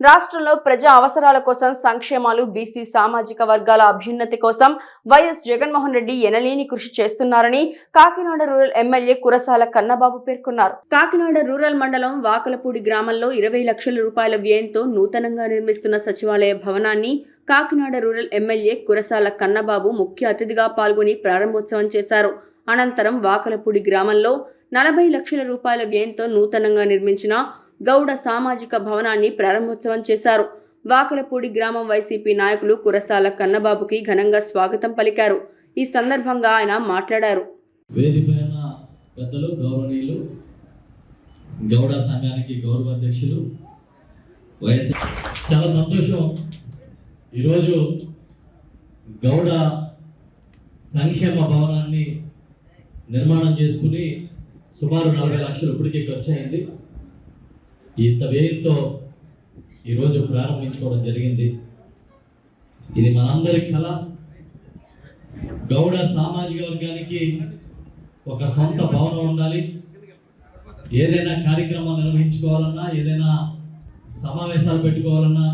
రాష్ట్రంలో ప్రజా అవసరాల కోసం సంక్షేమాలు బీసీ సామాజిక వర్గాల అభ్యున్నతి కోసం వైఎస్ జగన్మోహన్ రెడ్డి ఎనలేని కృషి చేస్తున్నారని కాకినాడ రూరల్ ఎమ్మెల్యే కురసాల కన్నబాబు పేర్కొన్నారు. కాకినాడ రూరల్ మండలం వాకలపూడి గ్రామంలో ఇరవై లక్షల రూపాయల వ్యయంతో నూతనంగా నిర్మిస్తున్న సచివాలయ భవనాన్ని కాకినాడ రూరల్ ఎమ్మెల్యే కురసాల కన్నబాబు ముఖ్య అతిథిగా పాల్గొని ప్రారంభోత్సవం చేశారు. అనంతరం వాకలపూడి గ్రామంలో నలభై లక్షల రూపాయల వ్యయంతో నూతనంగా నిర్మించిన గౌడ సామాజిక భవనాన్ని ప్రారంభోత్సవం చేశారు. వాకలపూడి గ్రామం వైసీపీ నాయకులు కురసాల కన్నబాబుకి ఘనంగా స్వాగతం పలికారు. ఈ సందర్భంగా ఆయన మాట్లాడారు. వేదికైన పెద్దలు గౌరవనీయులు గౌడ సంఘానికి గౌరవ అధ్యక్షులు వైఎస్ చాలా సంతోషం. ఈరోజు గౌడ సంక్షేమ భవనాన్ని నిర్మాణం చేసుకుని సుమారు నలభై లక్షలు ఇప్పటికే ఖర్చు అయింది. ఇంత వ్యయంతో ఈరోజు ప్రారంభించుకోవడం జరిగింది. ఇది మనందరి కళ గౌడ సామాజిక వర్గానికి ఒక సొంత భవనం ఉండాలి. ఏదైనా కార్యక్రమాలు నిర్వహించుకోవాలన్నా ఏదైనా సమావేశాలు పెట్టుకోవాలన్నా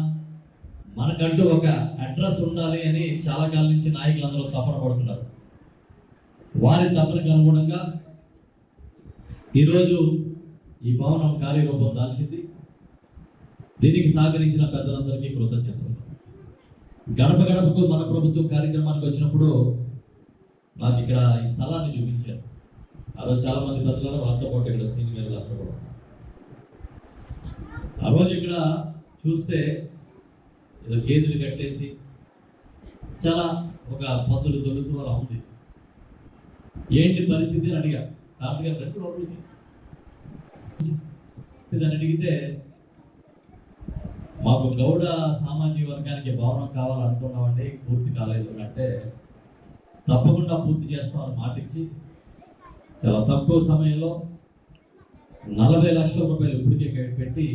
మనకంటూ ఒక అడ్రస్ ఉండాలి అని చాలా కాలం నుంచి నాయకులందరూ తపన పడుతున్నారు. వారి తపనకు అనుగుణంగా ఈరోజు ఈ భవనం కార్యరూపం దాల్చింది. దీనికి సహకరించిన పెద్దలందరికీ కృతజ్ఞతలు. గడప గడపకు మన ప్రభుత్వం కార్యక్రమానికి వచ్చినప్పుడు నాకు ఇక్కడ ఈ స్థలాన్ని చూపించారు. ఆ రోజు చాలా మంది పెద్దలు వారితో పాటు ఇక్కడ సీనియర్ కూడా ఆ రోజు ఇక్కడ చూస్తే ఏదో గేదెలు కట్టేసి చాలా ఒక పందులు దొరుకుతూ అలా ఉంది. ఏంటి పరిస్థితి అని అడిగా సార్ రెండు రోజులకి అని అడిగితే మాకు గౌడ సామాజిక వర్గానికి భవనం కావాలనుకున్నామండి పూర్తి కాలేదు అంటే తప్పకుండా పూర్తి చేస్తామని మాటిచ్చి చాలా తక్కువ సమయంలో నలభై లక్షల రూపాయలు ఇప్పటికే పెట్టి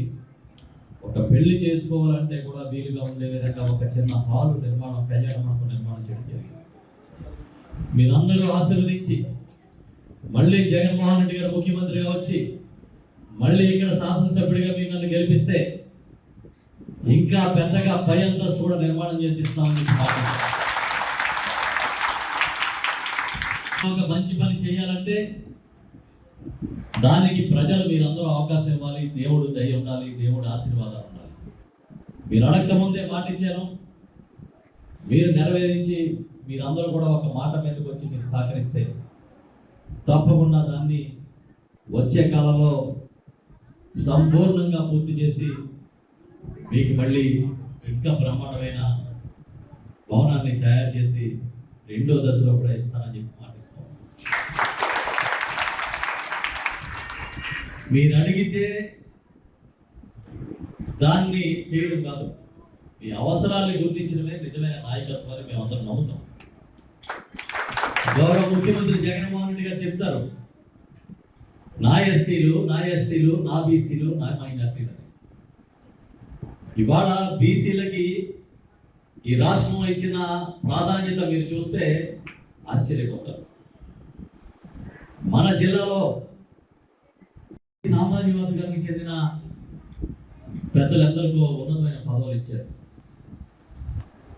ఒక పెళ్ళి చేసుకోవాలంటే కూడా వీలుగా ఉండే విధంగా ఒక చిన్న హాలు నిర్మాణం కళ్యాణ మండపం నిర్మాణం చేయడం జరిగింది. మీరందరూ ఆశీర్వదించి మళ్ళీ జగన్మోహన్ రెడ్డి గారు ముఖ్యమంత్రిగా వచ్చి మళ్ళీ ఇక్కడ శాసనసభ్యుడిగా మీరు నన్ను గెలిపిస్తే ఇంకా పెద్దగా పై అంతస్తు కూడా నిర్మాణం చేసి ఇస్తామని మీకు ఒక మంచి పని చేయాలంటే దానికి ప్రజలు మీరందరూ అవకాశం ఇవ్వాలి దేవుడు దయ ఉండాలి దేవుడు ఆశీర్వాదాలు ఉండాలి. మీరు అడగక ముందే మాట ఇచ్చాను. మీరు నెరవేరించి మీరందరూ కూడా ఒక మాట మీదకి వచ్చి మీరు సహకరిస్తే తప్పకుండా దాన్ని వచ్చే కాలంలో సంపూర్ణంగా పూర్తి చేసి మీకు మళ్ళీ ఇంకా బ్రహ్మాండమైన భవనాన్ని తయారు చేసి రెండో దశలో కూడా ఇస్తానని చెప్పి మాటిస్తాం మీరు అడిగితే దాన్ని చేయడం కాదు. మీ అవసరాన్ని గుర్తించడమే నిజమైన నాయకత్వాన్ని మేమందరం నమ్ముతాం. గౌరవ ముఖ్యమంత్రి జగన్మోహన్ రెడ్డి గారు చెప్తారు. నా ఎస్సీలు నా ఎస్టీలు నా బీసీలు నా మైనార్టీలు. ఇవాళ బీసీలకి ఈ రాష్ట్రం ఇచ్చిన ప్రాధాన్యత మీరు చూస్తే ఆశ్చర్యపోతారు. మన జిల్లాలో సామాజిక వర్గానికి చెందిన పెద్దలందరికీ ఉన్నతమైన పదవులు ఇచ్చారు.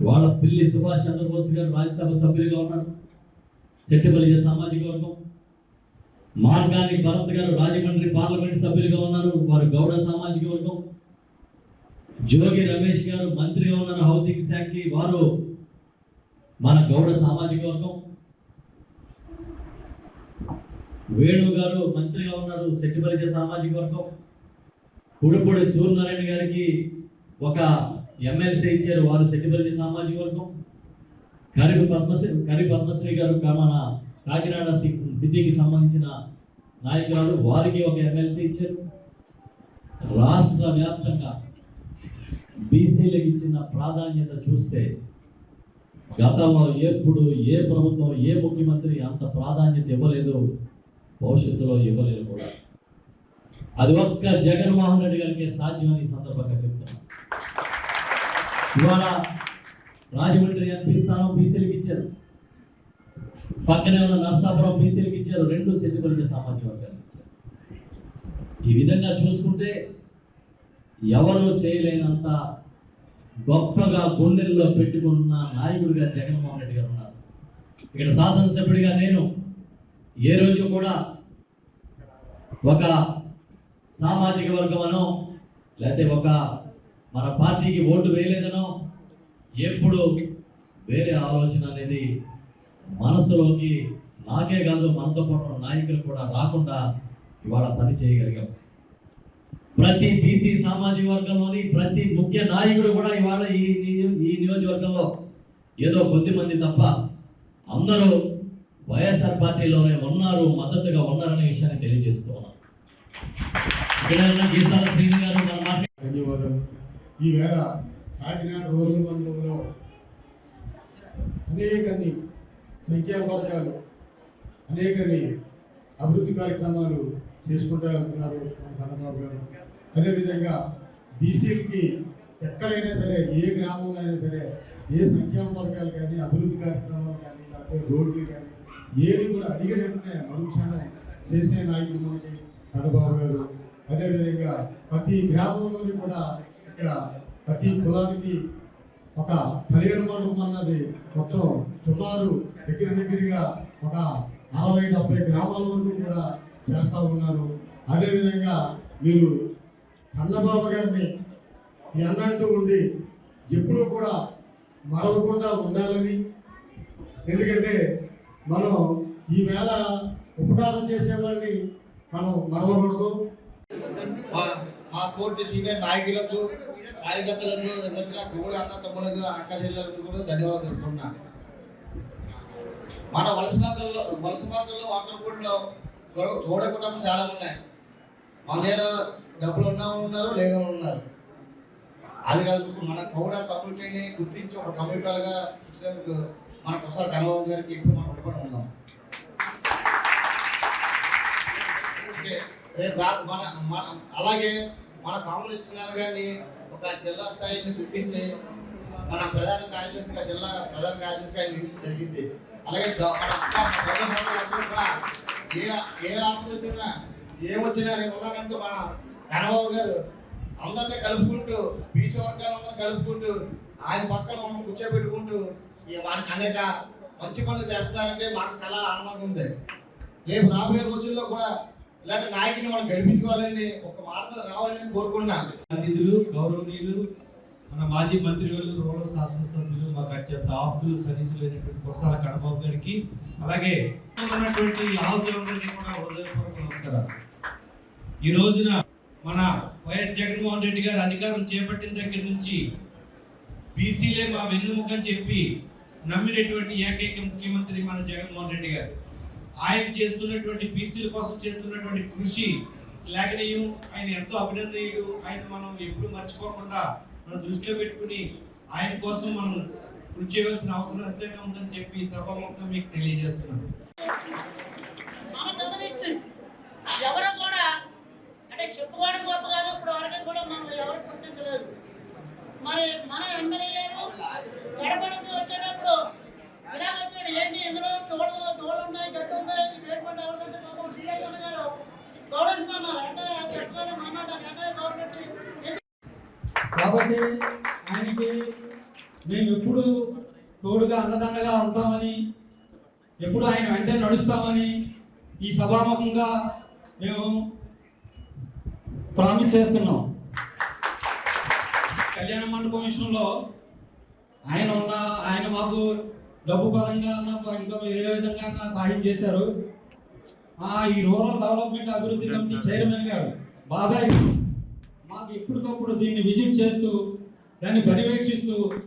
వాళ్ళ పిల్లి సుభాష్ చంద్రబోస్ గారు రాజ్యసభ సభ్యులుగా ఉన్నారు. సెట్టిపల్లి సామాజిక వర్గం. మార్గాని భరత్ గారు రాజమండ్రి పార్లమెంట్ సభ్యులుగా ఉన్నారు. వారు గౌడ సామాజిక వర్గం. జోగి రమేష్ గారు మంత్రిగా ఉన్నారు హౌసింగ్ శాఖకి. వారు మన గౌడ సామాజిక వర్గం. వేణు గారు మంత్రిగా ఉన్నారు సెట్టిపల్లి సామాజిక వర్గం. కుడుపొడి సూర్యనారాయణ గారికి ఒక ఎమ్మెల్సీ ఇచ్చారు. వారు సెట్టిపల్లి సామాజిక వర్గం. కరిపు పద్మశ్రీ కరి పద్మశ్రీ గారు మన కాకినాడ సి- సిటీకి సంబంధించిన నాయకురాలు వారికి ఒక ఎమ్మెల్సీ ఇచ్చారు. రాష్ట్ర వ్యాప్తంగా బీసీలకు ఇచ్చిన ప్రాధాన్యత చూస్తే గతంలో ఎప్పుడు ఏ ప్రభుత్వం ఏ ముఖ్యమంత్రి అంత ప్రాధాన్యత ఇవ్వలేదు భవిష్యత్తులో ఇవ్వలేదు కూడా. అది ఒక్క జగన్మోహన్ రెడ్డి గారికి సాధ్యమని సందర్భంగా చెప్తున్నాను. ఇవాళ రాజమండ్రి ఎంపీ స్థానం బీసీలకు ఇచ్చారు. పక్కనే ఉన్న నర్సాపురం బీసీలకు ఇచ్చారు. రెండు సెట్టిపల్లి సామాజిక వర్గాలు ఇచ్చారు. ఈ విధంగా చూసుకుంటే ఎవరు చేయలేనంత గొప్పగా గుండెల్లో పెట్టుకున్న నాయకుడిగా జగన్మోహన్ రెడ్డి గారు ఉన్నారు. ఇక్కడ శాసనసభ్యుడిగా నేను ఏ రోజు కూడా ఒక సామాజిక వర్గమనో లేకపోతే ఒక మన పార్టీకి ఓటు వేయలేదనో ఎప్పుడు వేరే ఆలోచన అనేది మనసులోకి నాకే కాదు మనతో పాటు నాయకులు కూడా రాకుండా ఇవాళ పని చేయగలిగాం. ప్రతి బీసీ సామాజిక వర్గంలోని ప్రతి ముఖ్య నాయకుడు కూడా ఇవాళ ఈ ఈ నియోజకవర్గంలో ఏదో కొద్ది మంది తప్ప అందరూ వైఎస్ఆర్ పార్టీలోనే ఉన్నారు మద్దతుగా ఉన్నారనే విషయాన్ని తెలియజేస్తూ ఉన్నాం. ధన్యవాదాలు. ఈవేళ కాకినాడ రూరల్ మండలంలో అనేకన్ని సంఖ్యా వర్గాలు అనేకని అభివృద్ధి కార్యక్రమాలు చేసుకుంటూ వెళ్తున్నారు కన్నబాబు గారు. అదేవిధంగా బీసీలకి ఎక్కడైనా సరే ఏ గ్రామంలో అయినా సరే ఏ సంక్షేమ వర్గాలు కానీ అభివృద్ధి కార్యక్రమాలు కానీ లేకపోతే రోడ్లు కానీ ఏది కూడా అడిగిన వెంటనే మరుక్షణం చేసే నాయకుడు మనకి కన్నబాబు గారు. అదేవిధంగా ప్రతి గ్రామంలోని కూడా ఇక్కడ ప్రతి కులానికి ఒక పదిహేను మండపం అన్నది మొత్తం సుమారు దగ్గర దగ్గరగా ఒక అరవై డెబ్బై గ్రామాల వరకు కూడా చేస్తూ ఉన్నారు. అదేవిధంగా మీరు కన్నబాబు గారిని ఈ అన్నట్టు ఉండి ఎప్పుడూ కూడా మరవకుండా ఉండాలని ఎందుకంటే మనం ఈవేళ ఉపకారం చేసేవాడిని మనం మరవకూడదు. మా కోర్టు సీనియర్ నాయకులకు కార్యకర్తలకు వచ్చిన గౌడ అన్న తమ్ములకు అక్క కూడా ధన్యవాదాలు తెలుపుకున్నాను మన వలసమాకల్లో వలసమాకల్లో వాకర్పూడిలో గోడ కుటుంబం చాలా ఉన్నాయి. మన దగ్గర డబ్బులు ఉన్నా ఉన్నారు లేని ఉన్నారు. అది కాదు మన గౌడ కమ్యూనిటీని గుర్తించి ఒక కమ్యూనిటీలుగా ఇచ్చినందుకు మన ప్రసాద్ కన్నబాబు గారికి ఇప్పుడు మనం ఒకటి ఉన్నాం. ఓకే. మన మన అలాగే మన కాములు ఇచ్చినారు కానీ ఒక జిల్లా స్థాయిని గుర్తించి మన ప్రధాన కార్యదర్శిగా జిల్లా ప్రధాన కార్యదర్శిగా జరిగింది. అలాగే కూడా ఏ ఏ ఆపద వచ్చినా ఏమొచ్చినా నేను ఉన్నానంటూ మన కనబాబు గారు అందరినీ కలుపుకుంటూ బీసీ వర్గాలందరూ కలుపుకుంటూ ఆయన పక్కన మమ్మల్ని కూర్చోబెట్టుకుంటూ ఈ వా- అనేక మంచి పనులు చేస్తున్నారంటే మాకు చాలా ఆనందంగా ఉంది. రేపు రాబోయే రోజుల్లో కూడా ఇలాంటి నాయకుని మనం గెలిపించుకోవాలని ఒక మార్గం రావాలని కోరుకున్నా అతిథులు గౌరవనీయులు మన మాజీ మంత్రి వాళ్ళు రోడ్ల శాసనసభ్యులు మాకు అత్యంత ఆప్తులు సన్నిధులు అయినటువంటి కురసాల కడబాబు గారికి అలాగే ఉన్నటువంటి ఆహుతులందరికీ కూడా హృదయపూర్వక నమస్కారాలు. ఈ రోజున మన వైఎస్ జగన్మోహన్ రెడ్డి గారు అధికారం చేపట్టిన దగ్గర నుంచి బీసీలే మా వెన్నుముక చెప్పి నమ్మినటువంటి ఏకైక ముఖ్యమంత్రి మన జగన్మోహన్ రెడ్డి గారు. ఆయన చేస్తున్నటువంటి బీసీల కోసం చేస్తున్నటువంటి కృషి శ్లాఘనీయం. ఆయన ఎంతో అభినందనీయుడు. ఆయన మనం ఎప్పుడు మర్చిపోకుండా మనం దృష్టిలో పెట్టుకుని ఆయన కోసం మనం కృషి చేయవలసిన అవసరం ఎంతైనా ఉందని చెప్పి సభాముఖంగా మీకు తెలియజేస్తున్నాను మన కమ్యూనిటీ ఎవరు కూడా అంటే చెప్పుకోవడం గొప్ప కాదు ఇప్పుడు వరకు కూడా మనం ఎవరు గుర్తించలేదు మరి మన ఎమ్మెల్యే గారు గడపడికి వచ్చేటప్పుడు ఇలా వచ్చాడు ఏంటి ఇందులో తోడు తోడు ఉన్నాయి గట్టు ఉన్నాయి లేకుండా ఎవరికంటే పాపం డిఎస్ఎన్ గారు గౌరవిస్తున్నారు అంటే చెప్పగానే మాట్లాడారు అంటే గవర్నమెంట్ కాబట్టి ఆయనకి మేము ఎప్పుడు తోడుగా అండదండగా ఉంటామని ఎప్పుడు ఆయన వెంటనే నడుస్తామని ఈ సభాముఖంగా మేము ప్రామిస్ చేస్తున్నాం. కళ్యాణ మండపం విషయంలో ఆయన ఉన్న ఆయన మాకు డబ్బు పరంగా అన్న ఇంకా వేరే విధంగా అన్న సహాయం చేశారు. ఆ ఈ రూరల్ డెవలప్మెంట్ అభివృద్ధి కమిటీ చైర్మన్ గారు బాబాయ్ మాకు ఎప్పటికప్పుడు దీన్ని విజిట్ చేస్తూ దాన్ని పర్యవేక్షిస్తూ